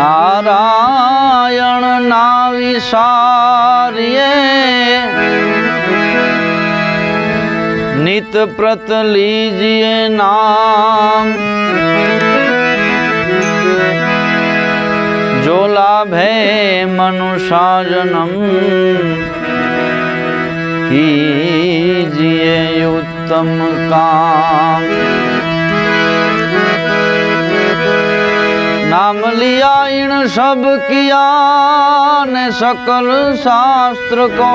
નારાયણ ના વિસારીએ નિત પ્રત લીજીએ નામ. જો લાભે મનુષાજનમ કીજીએ ઉત્તમ કામ. नाम लिया इन सब किया ने सकल शास्त्र को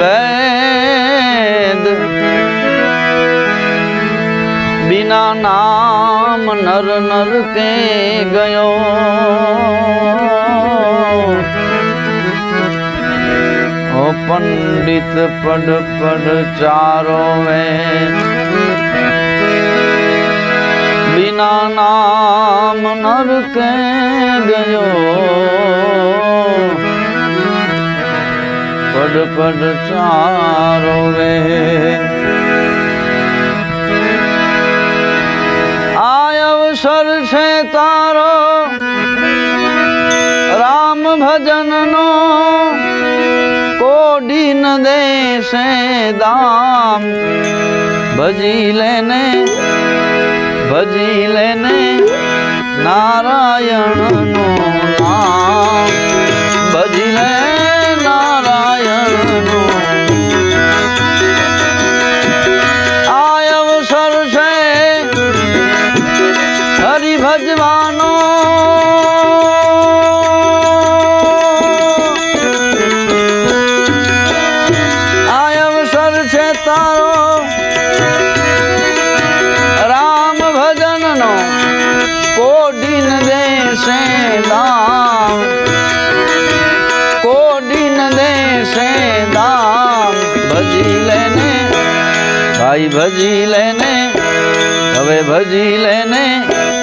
वेद बिना नाम नर नर के गयो ओ पंडित पढ़ पढ़ चारो में बिना नाम રામ નરકે ગયો. પડ પડ ચારો રે. આ અવસર છે તારો. રામ ભજનનો કોડી ન દેશે દામ. ભજી લેને ભજી લેને. નારાયણનું નામ દેશે દામ કોડીન દેશે દામ ભજી લેને, ભાઈ ભજી લેને, હવે ભજી લેને,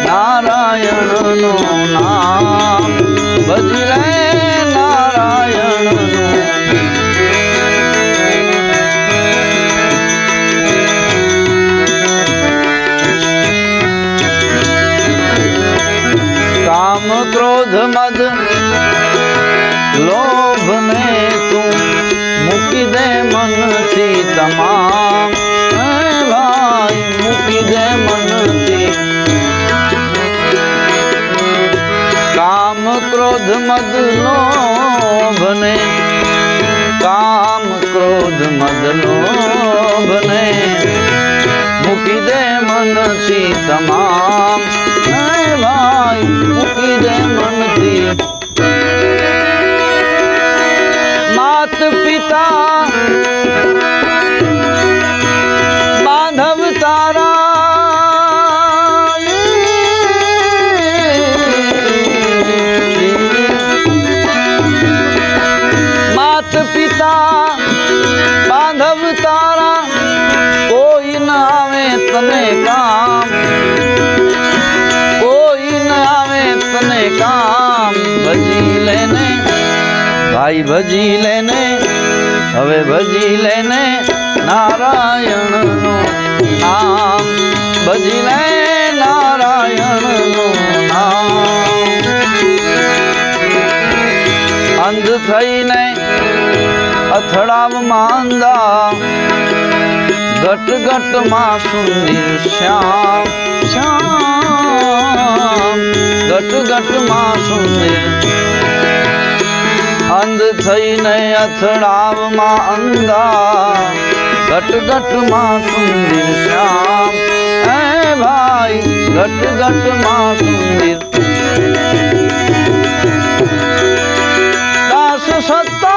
નારાયણનું નામ. તમામ ભાઈ મૂકી દે મનથી કામ ક્રોધ મદ ને કામ ક્રોધ મદ ને મૂકી દે મનથી તમામ ભાઈ મૂકી દે મનથી માત પિતા ભાઈ ભજી લેને, હવે ભજી લેને નારાયણનું નામ. ભજી લે નારાયણનું નામ. અંધ થઈને અથડાવ માંદા. ઘટ ઘટમાં સુંદર શ્યામ. શ્યામ. ઘટ ઘટમાં સુંદર અંધ થઈને અથડાવમાં અંધા ઘટ ઘટમાં સુંદર શ્યામ. હે ભાઈ ઘટ ઘટમાં સુંદર. દાસ સત્તા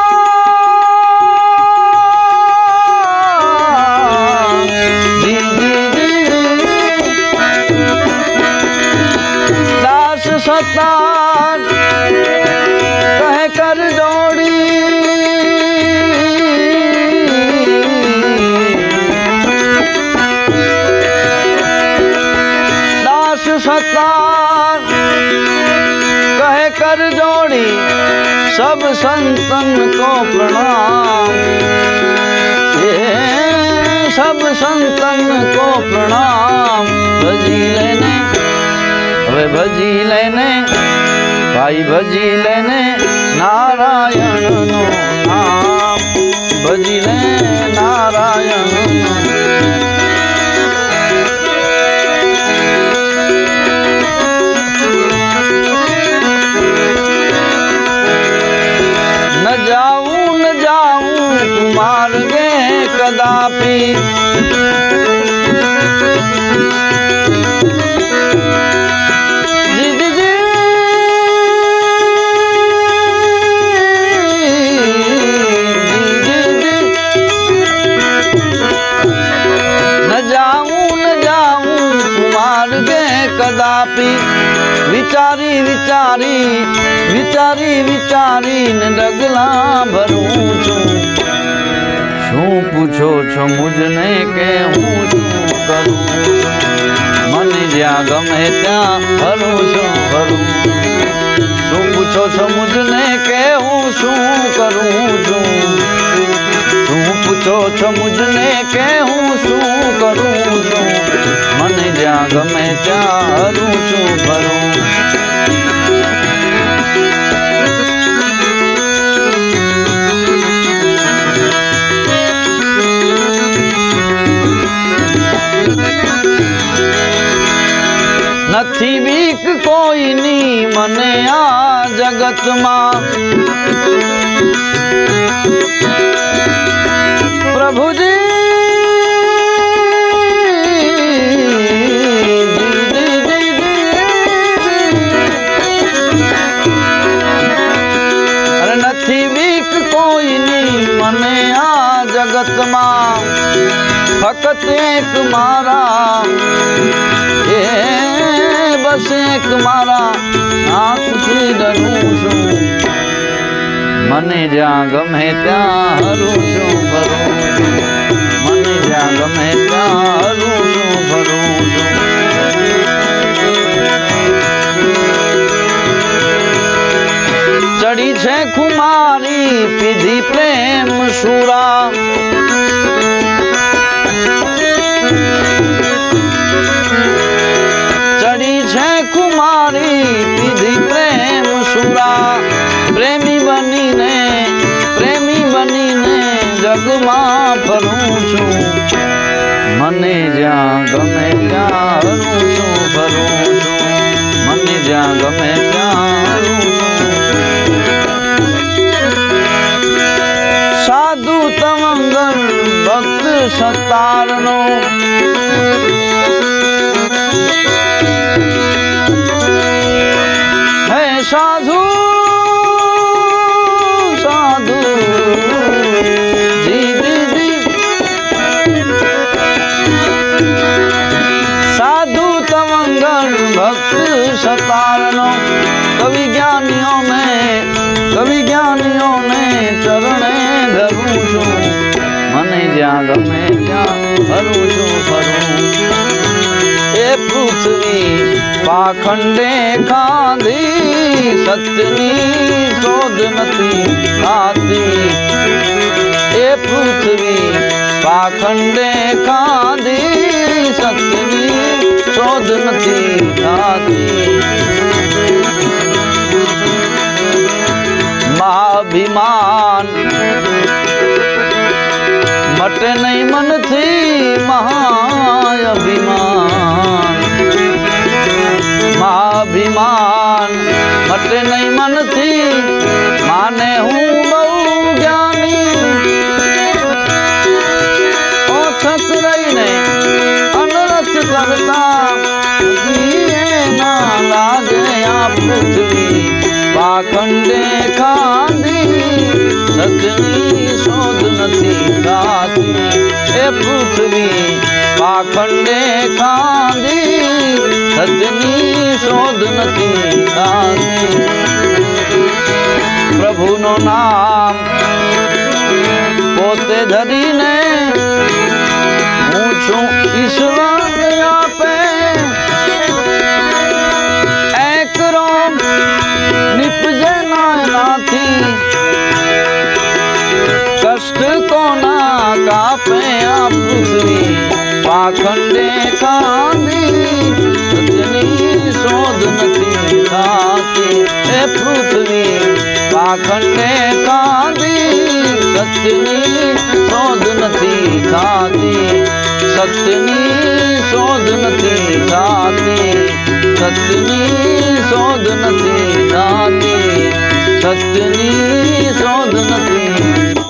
સબ સંતન કો પ્રણામ હે સબ સંતન કો પ્રણામ ભજી લેને હવે ભજી લેને ભાઈ ભજી લેને નારાયણનો નામ ભજી લે નારાયણ વિચારીને ડગલા ભરું છું. શું પૂછો છો મુજને કે હું શું કરું? મને જ્યાં ગમે ત્યાં ફરું છું ફરું શું પૂછો છો મુજને કે હું શું કરું છું? શું પૂછો છો મુજને કે હું શું કરું છું? મને જ્યાં ગમે ત્યાં હરું છું જગતમાં. પ્રભુજી નથી બીક કોઈની મને આ જગતમાં. ફક્ત એક મારા એ એક મારા હાથથી ડરું છું. મને જ્યાં ગમે ત્યાં હરું છું ફરું મને જ્યાં ગમે ત્યાં હરું છું ફરું ચડી છે ખુમારી, પીધી પ્રેમ સુરા. છે કુમારી પીધી પ્રેમ સુરા. પ્રેમી બનીને પ્રેમી બનીને જગમાં ફરું છું. મને જ્યાં પૃથ્વી પાખંડે ખાધી, સતની શોધ નથી ખાતી એ પૃથ્વી પાખંડે ખાધી, સતની શોધ નથી ખાતી સજની શોધ નથી ગાતી એ પૃથ્વી પાખંડે ખાંદી સજની શોધ નથી ગાતી પ્રભુનો નામ પોતે ધરીને, હું છું ઈશ્વર સત્યની શોધ નથી થાતી સત્યની શોધ નથી થાતી સત્યની શોધ નથી થાતી સત્યની શોધ નથી